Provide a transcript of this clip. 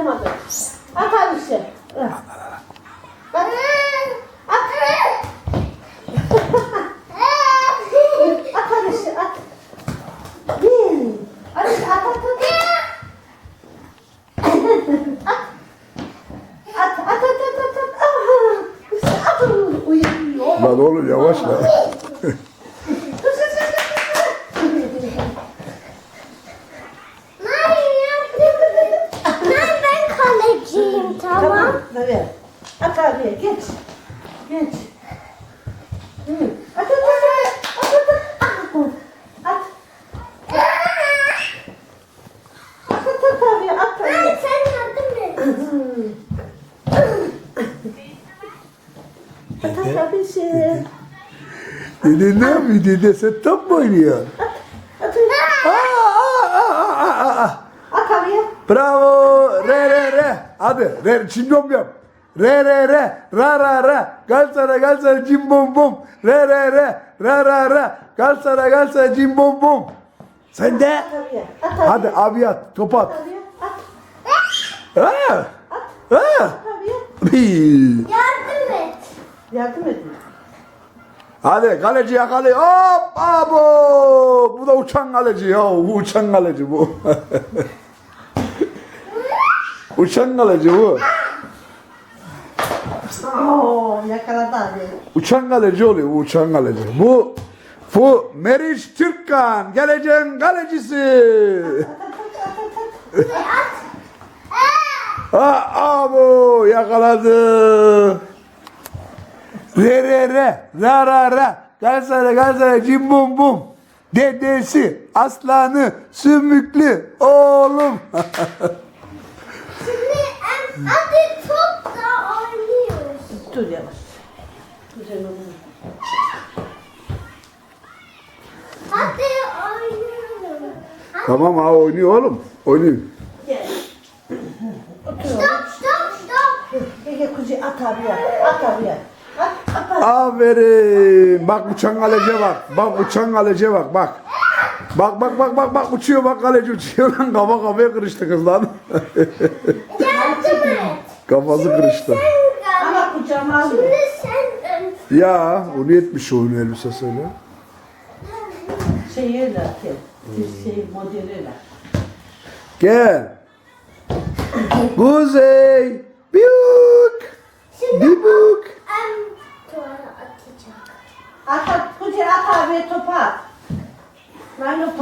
Atamadım. At al işte. Bak. At. at al işte at. At işte at at at. At at at at at at. Tabii. At abiye geç. Geç. Hı. At at at at at at. At. At at at abiye at abiye. sen yardım et. At at abisi. Dede ne yapıyor dede sen top mu oynuyorsun? At Aa, aa, aa, aa, aa. at abiye. Bravo. Hadi re çingom yap. Re re re. Ra ra ra. Gel sana gel sana cim bom bom. Re re re. Ra ra ra. Gel sana gel sana cim bom bom. Sen de. At. Hadi abi at. Top at. At. Ha. Ha. Bii. Yardım et. Yardım edin. Hadi kaleci yakalıyor. Hop abo. Bu da uçan kaleci ya. Bu uçan kaleci bu. uçan kaleci bu. Oo yakaladı abi. Uçan kaleci oluyor bu uçan kaleci. Bu bu Meriç Türkkan geleceğin kalecisi. ha abo yakaladı. Re re re ra ra ra gel sana cim bum bum. Dedesi aslanı sümüklü oğlum. Hadi top da oynuyoruz. Dur yavaş. Güzel olur. Hadi. Hadi. tamam ha oynuyor oğlum. Oynuyor. Gel. Otur. Stop stop stop. Ege kuzi at abiye. At abiye. At at at. Aferin. Bak uçan kaleciye bak. Bak uçan kaleciye bak. Bak. Bak bak bak bak bak uçuyor bak kaleci uçuyor lan kafa kafaya kırıştı kız lan. Kafası kırıştı. Ama kucağıma al. Şimdi sen Ya onu yetmiş oyun elbisesi öyle. Şeyiyle ki. Şey modeliyle. Gel. Kuzey. Büyük. Şimdi Bibuk. em, duvara atacak. At at kuzi at at. Lan o